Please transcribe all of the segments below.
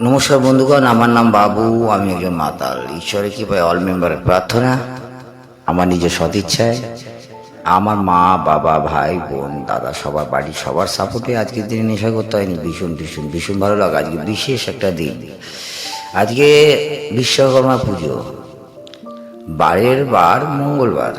নমস্কার বন্ধুগণ, আমার নাম বাবু, আমি একজন মাতাল। ঈশ্বরের কৃপায় অল মেম্বারের প্রার্থনা, আমার নিজের সদিচ্ছায়। আমার মা, বাবা, ভাই, বোন, দাদা, সবার বাড়ির সবার সাপোর্টে আজকের দিনে নেশা করতে হয়নি। ভীষণ ভীষণ ভীষণ ভালো লাগে। আজকে বিশেষ একটা দিন। আজকে বিশ্বকর্মা পুজো। বারের বার মঙ্গলবার।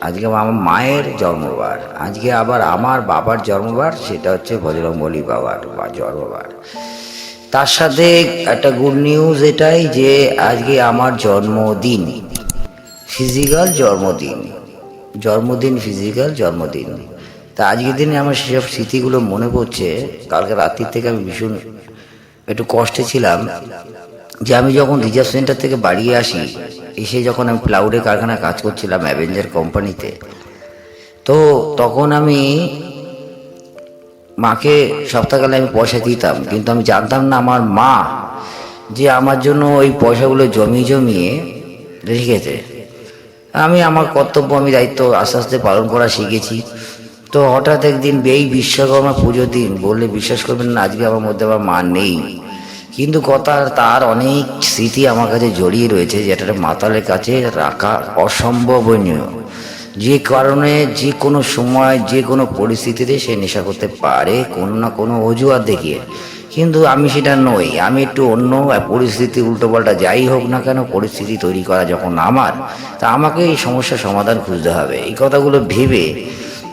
আজকে আমার মায়ের জন্মবার। আজকে আবার আমার বাবার জন্মবার, সেটা হচ্ছে বজরঙ্গলী বাবার বা জন্মবার তার সাথে একটা গুড নিউজ এটাই যে আজকে আমার জন্মদিন। ফিজিক্যাল জন্মদিন। জন্মদিন ফিজিক্যাল জন্মদিন। তা আজকের দিনে আমার সেসব স্মৃতিগুলো মনে পড়ছে। কালকে রাত্রির থেকে আমি ভীষণ একটু কষ্টে ছিলাম যে আমি যখন রিজার্ভ সেন্টার থেকে বাড়ি আসি, এসে যখন আমি প্লাউডে কারখানা কাজ করছিলাম অ্যাভেঞ্জার কোম্পানিতে তো তখন আমি মাকে সপ্তাহকালে আমি পয়সা দিতাম, কিন্তু আমি জানতাম না আমার মা যে আমার জন্য ওই পয়সাগুলো জমিয়ে জমিয়ে রেখেছে আমি আমার কর্তব্য, আমি দায়িত্ব আস্তে আস্তে পালন করা শিখেছি। তো হঠাৎ একদিন এই বিশ্বকর্মা পুজোর দিন বললে, বিশ্বাস করবেন না, আজকে আমার মধ্যে আমার মা নেই। কিন্তু কথা তার অনেক স্মৃতি আমার কাছে জড়িয়ে রয়েছে, যেটা মাতালের কাছে রাখা অসম্ভবনীয়। যে কারণে যে কোনো সময়, যে কোনো পরিস্থিতিতে সে নেশা করতে পারে, কোনো না কোনো অজুহাত দেখিয়ে। কিন্তু আমি সেটা নই, আমি একটু অন্য পরিস্থিতি, উল্টোপাল্টা যাই হোক না কেন পরিস্থিতি তৈরি করা যখন আমার, তা আমাকে এই সমস্যার সমাধান খুঁজতে হবে। এই কথাগুলো ভেবে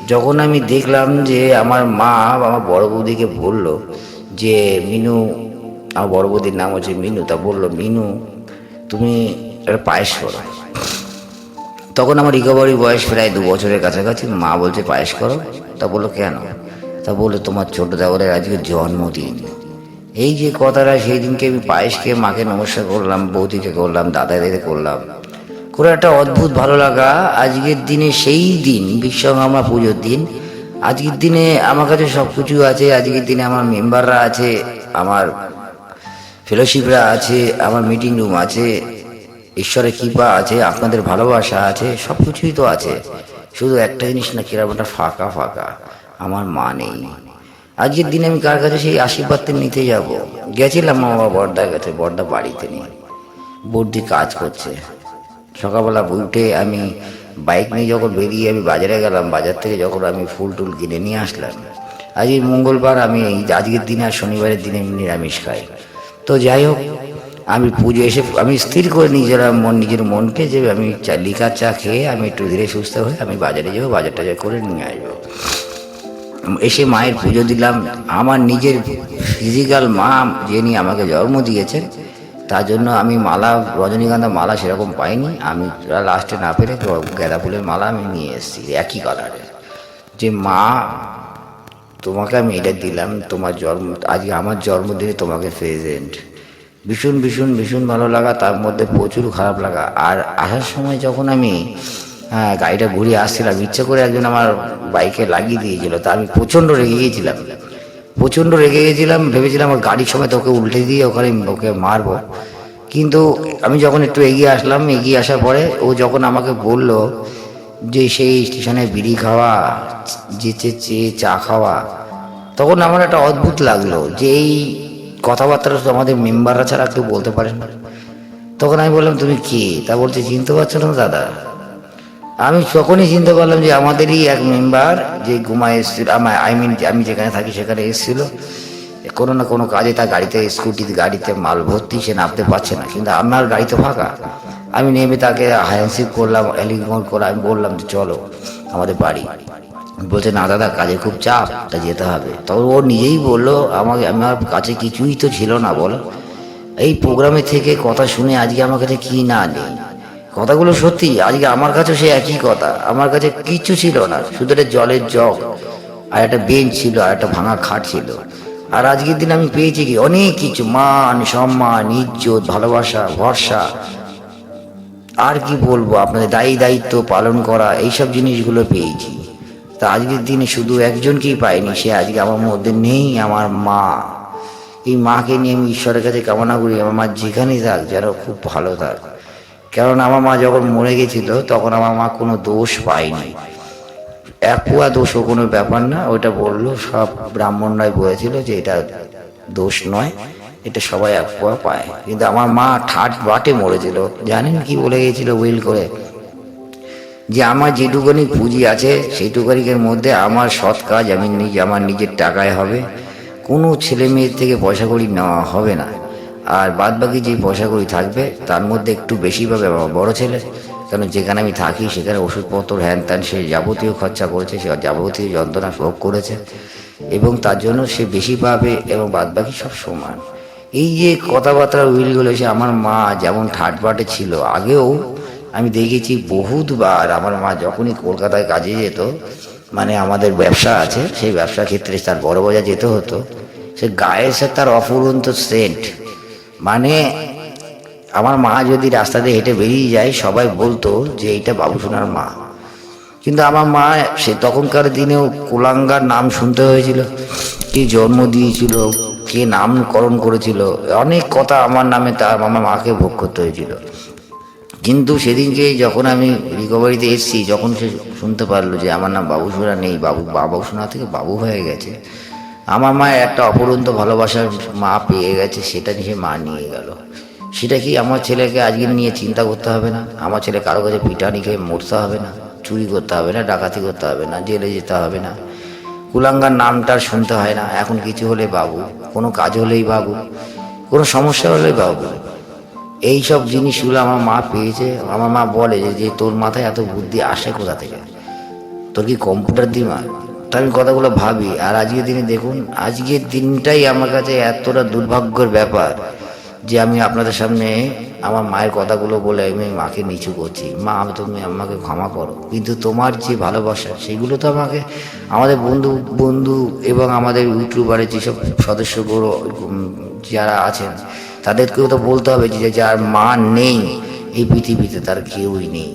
যখন আমি দেখলাম যে আমার মা আমার বড় বৌদিকে বলল যে, মিনু, আমার বড় বৌদির নাম হচ্ছে মিনু। তা বলল, মিনু, তুমি একটা পায়েস করো। তখন আমার রিকভারি বয়স প্রায় দু বছরের কাছাকাছি। মা বলছে, পায়েস করো। তা বলল, কেন? তা বলল, তোমার ছোট দেওয়ারের আজকে জন্মদিন। এই যে কথাটা সেই দিনকে আমি পায়েস খেয়ে মাকে নমস্কার করলাম, বৌদিকে করলাম দাদা দাদাদের করলাম। করে একটা অদ্ভুত ভালো লাগা। আজকের দিনে সেই দিন, বিশ্বকর্মা পুজোর দিন। আজকের দিনে আমার কাছে সব কিছু আছে। আজকের দিনে আমার মেম্বাররা আছে, আমার ফেলোশিপরা আছে, আমার মিটিং রুম আছে। ঈশ্বরের কৃপা আছে, আপনাদের ভালোবাসা আছে সব কিছুই তো আছে। শুধু একটা জিনিস না কীরকম একটা ফাঁকা ফাঁকা। আমার মা নেই। আজকের দিনে আমি কার কাছে সেই আশীর্বাদটা নিতে যাব? গেছিলাম আমার বর্দার কাছে, বর্দা বাড়িতে নেই বর্দি কাজ করছে। সকালবেলা উঠে আমি বাইক নিয়ে যখন বেরিয়ে আমি বাজারে গেলাম, বাজার থেকে যখন আমি ফুল টুল কিনে নিয়ে আসলাম আজকে মঙ্গলবার আমি আজকের দিনে আর শনিবারের দিনে আমি নিরামিষ খাই। তো যাই হোক আমি পুজো এসে, আমি স্থির করে নিজের মন নিজের মনকে যে আমি চা লিকার চা খেয়ে আমি একটু ধীরে সুস্থ হয়ে আমি বাজারে যাব, বাজার টাজার করে নিয়ে আসব। এসে মায়ের পুজো দিলাম। আমার নিজের ফিজিক্যাল মা যিনি আমাকে জন্ম দিয়েছেন, তার জন্য আমি মালা, রজনীগন্ধা মালা সেরকম পাইনি। আমি লাস্টে না পেরে গাঁদা ফুলের মালা আমি নিয়ে এসেছি, একই কালারের যে মা, তোমাকে আমি এটা দিলাম, তোমার জন্ম, আজকে আমার জন্মদিনে তোমাকে প্রেজেন্ট ভীষণ ভীষণ ভীষণ ভালো লাগা, তার মধ্যে প্রচুর খারাপ লাগা। আর আসার সময় যখন আমি হ্যাঁ গাড়িটা ঘুরিয়ে আসছিলাম, ইচ্ছে করে একজন আমার বাইকে লাগিয়ে দিয়েছিল, তা আমি প্রচণ্ড রেগে গিয়েছিলাম। প্রচণ্ড রেগে গেছিলাম ভেবেছিলাম আমার গাড়ির সময় তোকে উল্টে দিয়ে ওখানে ওকে মারবো। কিন্তু আমি যখন একটু এগিয়ে আসলাম, এগিয়ে আসার পরে ও যখন আমাকে বলল যে সেই স্টেশনে বিড়ি খাওয়া যেচে চেয়ে চা খাওয়া, তখন আমার একটা অদ্ভুত লাগল যে এই কথাবার্তা তো আমাদের মেম্বাররা ছাড়া কেউ বলতে পারে না। তখন আমি বললাম, তুমি কে? তা বলছে, চিনতে পারছ না দাদা? আমি তখনই চিন্তা করলাম যে আমাদেরই এক মেম্বার যে ঘুমায় এসেছিল, আমার আই মিন আমি যেখানে থাকি সেখানে এসেছিল। কোনো না কোনো কাজে তার গাড়িতে স্কুটিতে গাড়িতে মাল ভর্তি, সে নামতে পারছে না। কিন্তু আমার গাড়ি তো ফাঁকা। আমি নেমে তাকে হ্যান্ডশিপ করলাম এলিগন করে, আমি বললাম যে, চলো, আমাদের বাড়ি। বলছে, না দাদা, কাজে খুব চাপ, তা যেতে হবে। তবে ও নিজেই বলল, আমাকে, আমার কাছে কিছুই তো ছিল না, বলো। এই প্রোগ্রামে থেকে কথা শুনে আজকে আমার কাছে কি না নেই। কথাগুলো সত্যি, আজকে আমার কাছেও সে একই কথা, আমার কাছে কিচ্ছু ছিল না, শুধু একটা জলের জগ, আর একটা বেঞ্চ ছিল, আর একটা ভাঙা খাট ছিল। আর আজকের দিন আমি পেয়েছি কি, অনেক কিছু, মান, সম্মান, ইজ্জত, ভালোবাসা, ভরসা। আর কি বলব, আপনাদের দায়ী দায়িত্ব পালন করা, এইসব জিনিসগুলো পেয়েছি। তা আজকের দিনে শুধু একজনকেই পাইনি, সে আজকে আমার মধ্যে নেই, আমার মা। এই মাকে নিয়ে আমি ঈশ্বরের কাছে কামনা করি, আমার মা যেখানেই থাক যেন খুব ভালো থাক। কারণ আমার মা যখন মরে গেছিল, তখন আমার মা কোনো দোষ পায়নি। একুয়া দোষও কোনো ব্যাপার না, ওইটা বলল, সব ব্রাহ্মণরাই বলেছিল যে এটা দোষ নয়, এটা সবাই এক পোয়া পায়। কিন্তু আমার মা ঠাট বাটে মরেছিল। জানেন কি বলে গেছিল উইল করে? যে আমার যেটুকুনি পুঁজি আছে সেইটুকানিকের মধ্যে আমার সৎ কাজ আমি নিজে, আমার নিজের টাকায় হবে। কোনো ছেলে মেয়ের থেকে পয়সা কড়ি নেওয়া হবে না। আর বাদ বাকি যে পয়সা কড়ি থাকবে, তার মধ্যে একটু বেশি পাবে আমার বড় ছেলে। কারণ যেখানে আমি থাকি, সেখানে ওষুধপত্র হ্যান ত্যান সে যাবতীয় খরচা করেছে, সে যাবতীয় যন্ত্রণা ভোগ করেছে। এবং তার জন্য সে বেশি পাবে এবং বাদ বাকি সব সমান। এই যে কথাবার্তা উইলগুলো, সে আমার মা যেমন ঠাটবাটে ছিল, আগেও আমি দেখেছি বহুতবার আমার মা যখনই কলকাতায় কাজে যেত মানে আমাদের ব্যবসা আছে, সেই ব্যবসা ক্ষেত্রে তার বড় বাজার যেতে হতো, সে গায়ে সে তার অফুরন্ত সেন্ট। মানে আমার মা যদি রাস্তা দিয়ে হেঁটে বেরিয়ে যায়, সবাই বলতো যে এইটা বাবুসোনার মা। কিন্তু আমার মা সে তখনকার দিনেও কুলাঙ্গার নাম শুনতে হয়েছিল, কে জন্ম দিয়েছিল, কে নামকরণ করেছিল, অনেক কথা আমার নামে তার আমার মাকে ভোগ করতে হয়েছিল। কিন্তু সেদিনকে যখন আমি রিকভারিতে এসেছি, যখন সে শুনতে পারল যে আমার নাম বাবুসোনা নেই, বাবু বাবুসোনা থেকে বাবু হয়ে গেছে, আমার মায়ের একটা অপরন্ত ভালোবাসার মা পেয়ে গেছে, সেটা নিয়ে মা নিয়ে গেল। সেটা কি আমার ছেলেকে আজকে নিয়ে চিন্তা করতে হবে না? আমার ছেলে কারও কাছে পিটানি খেয়ে মরতে হবে না? চুরি করতে হবে না? ডাকাতি করতে হবে না? জেলে যেতে হবে না? কুলাঙ্গার নামটা শুনতে হয় না। এখন কিছু হলে বাবু, কোনো কাজ হলেই বাবু, কোনো সমস্যা হলেই বাবু। এই সব জিনিসগুলো আমার মা পেয়েছে। আমার মা বলে যে তোর মাথায় এত বুদ্ধি আসে কোথা থেকে? তোর কি কম্পিউটার দিমা তা আমি কথাগুলো ভাবি। আর আজকের দিনে দেখুন, আজকের দিনটাই আমার কাছে এতটা দুর্ভাগ্যের ব্যাপার যে আমি আপনাদের সামনে আমার মায়ের কথাগুলো বলে আমি মাকে নিচু করছি। মা আমি তুমি আমাকে ক্ষমা করো। কিন্তু তোমার যে ভালোবাসা, সেগুলো তো আমাকে, আমাদের বন্ধু বন্ধু এবং আমাদের ইউটিউবারের যেসব সদস্যগুলো যারা আছেন তাদেরকেও তো বলতে হবে যে যার মা নেই এই পৃথিবীতে, তার কেউই নেই।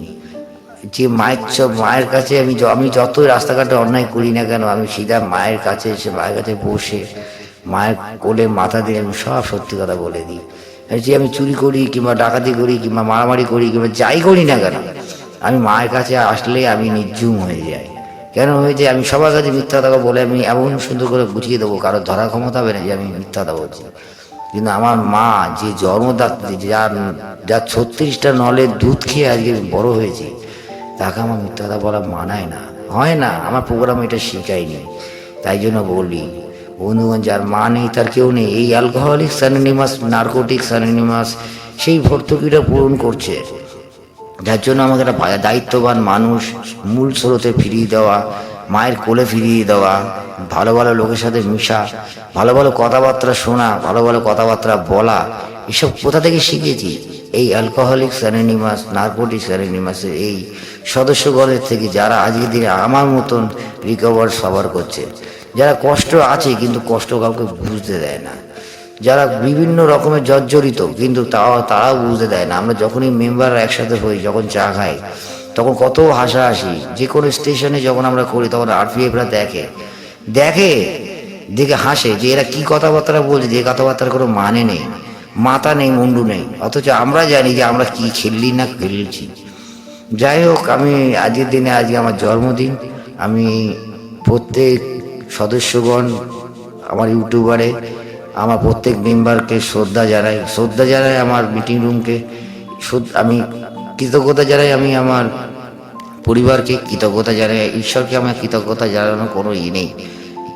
যে মায়ের সব মায়ের কাছে আমি আমি যতই রাস্তাঘাটে অন্যায় করি না কেন, আমি সিধা মায়ের কাছে এসে, মায়ের কাছে বসে, মায়ের কোলে মাথা দিয়ে আমি সব সত্যি কথা বলে দিই। যে আমি চুরি করি কিংবা ডাকাতি করি কিংবা মারামারি করি কিংবা যাই করি না কেন, আমি মায়ের কাছে আসলে আমি নির্জুম হয়ে যাই। কেন হয়ে যায়? আমি সবার কাছে মিথ্যা কথা বলে আমি এমন সুন্দর করে বুঝিয়ে দেবো, কারও ধরার ক্ষমতা হবে না যে আমি মিথ্যা কথা বলছি। কিন্তু আমার মা যে জন্মদাত্রী যার যার ছত্রিশটা নলের দুধ খেয়ে আজকে বড় হয়েছে, তাকে আমার মিথ্যা বলা মানায় না। হয় না, আমার প্রোগ্রাম এটা শেখায়নি। তাই জন্য বলি, বন্ধুগণ, যার মা নেই, তার কেউ নেই, এই অ্যালকোহলিক স্যানিনিমাস নার্কোটিক স্যানিনিমাস সেই ভর্তুকিটা পূরণ করছে। যার জন্য আমাকে একটা দায়িত্ববান মানুষ, মূল স্রোতে ফিরিয়ে দেওয়া মায়ের কোলে ফিরিয়ে দেওয়া, ভালো ভালো লোকের সাথে মিশা, ভালো ভালো কথাবার্তা শোনা, ভালো ভালো কথাবার্তা বলা, এসব কোথা থেকে শিখেছি? এই অ্যালকোহলিক স্যানিনিমাস নার্কোটিক স্যানিনিমাসের এই সদস্যগণের থেকে যারা আজকের দিনে আমার মতন রিকভার সবার করছে। যারা কষ্ট আছে কিন্তু কষ্ট কাউকে বুঝতে দেয় না। যারা বিভিন্ন রকমের জর্জরিত কিন্তু তাও, তারাও বুঝতে দেয় না। আমরা যখনই মেম্বার একসাথে হই, যখন চা খাই তখন কত হাসাহাসি। যে কোনো স্টেশনে যখন আমরা করি, তখন আরপিএফরা দেখে। দেখে দেখে হাসে যে এরা কি কথাবার্তা বলছে, যে কথাবার্তার কোনো মানে নেই। মাথা নেই, মুন্ডু নেই। অথচ আমরা জানি যে আমরা কি খেললি না খেলছি। যাই হোক, আমি আজকের দিনে, আজকে আমার জন্মদিন। আমি প্রত্যেক সদস্যগণ, আমার ইউটিউবারে, আমার প্রত্যেক মেম্বারকে শ্রদ্ধা জানাই। শ্রদ্ধা জানাই আমার মিটিং রুমকে। আমি কৃতজ্ঞতা জানাই আমি আমার পরিবারকে কৃতজ্ঞতা জানাই। ঈশ্বরকে আমার কৃতজ্ঞতা জানানোর কোনো ই নেই।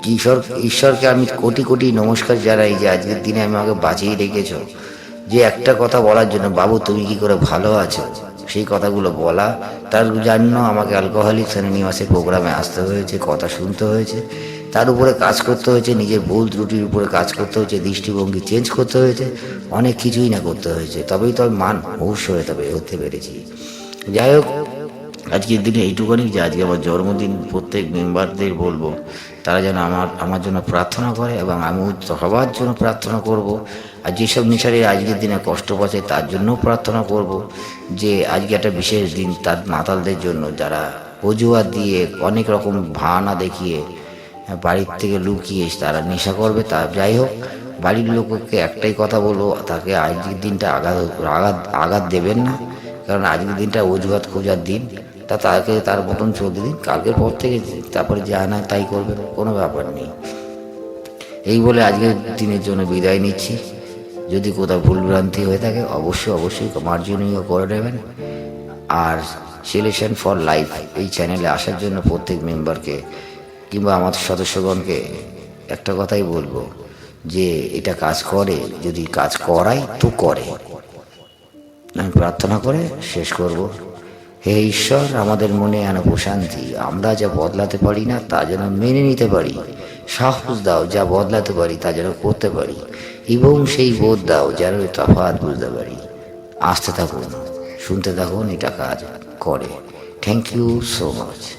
ঈশ্বর ঈশ্বরকে আমি কোটি কোটি নমস্কার জানাই যে আজকের দিনে আমি আমাকে বাঁচিয়ে রেখেছ। যে একটা কথা বলার জন্য, বাবু, তুমি কি করে ভালো আছো? সেই কথাগুলো বলা। তার জন্য আমাকে অ্যালকোহলিক শ্রেণীনিবাসের প্রোগ্রামে আসতে হয়েছে, কথা শুনতে হয়েছে। তার উপরে কাজ করতে হয়েছে, নিজের ভুল ত্রুটির উপরে কাজ করতে হয়েছে, দৃষ্টিভঙ্গি চেঞ্জ করতে হয়েছে, অনেক কিছুই না করতে হয়েছে। তবেই তো আমি মান অবশ্য হয়ে তবে হতে পেরেছি। যাই হোক, আজকের দিনে এইটুকুনি যে আজকে আমার জন্মদিন, প্রত্যেক মেম্বারদের বলব, তারা যেন আমার আমার জন্য প্রার্থনা করে এবং আমি সবার জন্য প্রার্থনা করব। আর যেসব নেশারে আজকের দিনে কষ্ট পাচ্ছে, তার জন্যও প্রার্থনা করব যে আজকে একটা বিশেষ দিন তার মাতালদের জন্য, যারা অজুহাত দিয়ে অনেক রকম ভানা দেখিয়ে বাড়ির থেকে লুকিয়ে তারা নেশা করবে, তা যাই হোক, বাড়ির লোককে একটাই কথা বলব, তাকে আজকের দিনটা আঘাত আঘাত আঘাত দেবেন না। কারণ আজকের দিনটা অজুহাত খোঁজার দিন, তা তাকে তার মতন চলতে দিন, কালকের পর থেকে তারপরে যা না তাই করবে, কোনো ব্যাপার নেই। এই বলে আজকের দিনের জন্য বিদায় নিচ্ছি। যদি কোথাও ভুলভ্রান্তি হয়ে থাকে, অবশ্যই অবশ্যই মার্জনীয় করে নেবেন। আর সিলেকশন ফর লাইফ এই চ্যানেলে আসার জন্য প্রত্যেক মেম্বারকে কিংবা আমাদের সদস্যগণকে একটা কথাই বলব, যে এটা কাজ করে, যদি কাজ করাই তো করে। আমি প্রার্থনা করে শেষ করব। হে ঈশ্বর, আমাদের মনে আনো প্রশান্তি। আমরা যা বদলাতে পারি না, তা যেন মেনে নিতে পারি। সাহস দাও, যা বদলাতে পারি, তা যেন করতে পারি। এবং সেই বোধ দাও, যেন তফাৎ বুঝতে পারি। আসতে থাকুন, শুনতে থাকুন, এটা কাজ করে। Thank you so much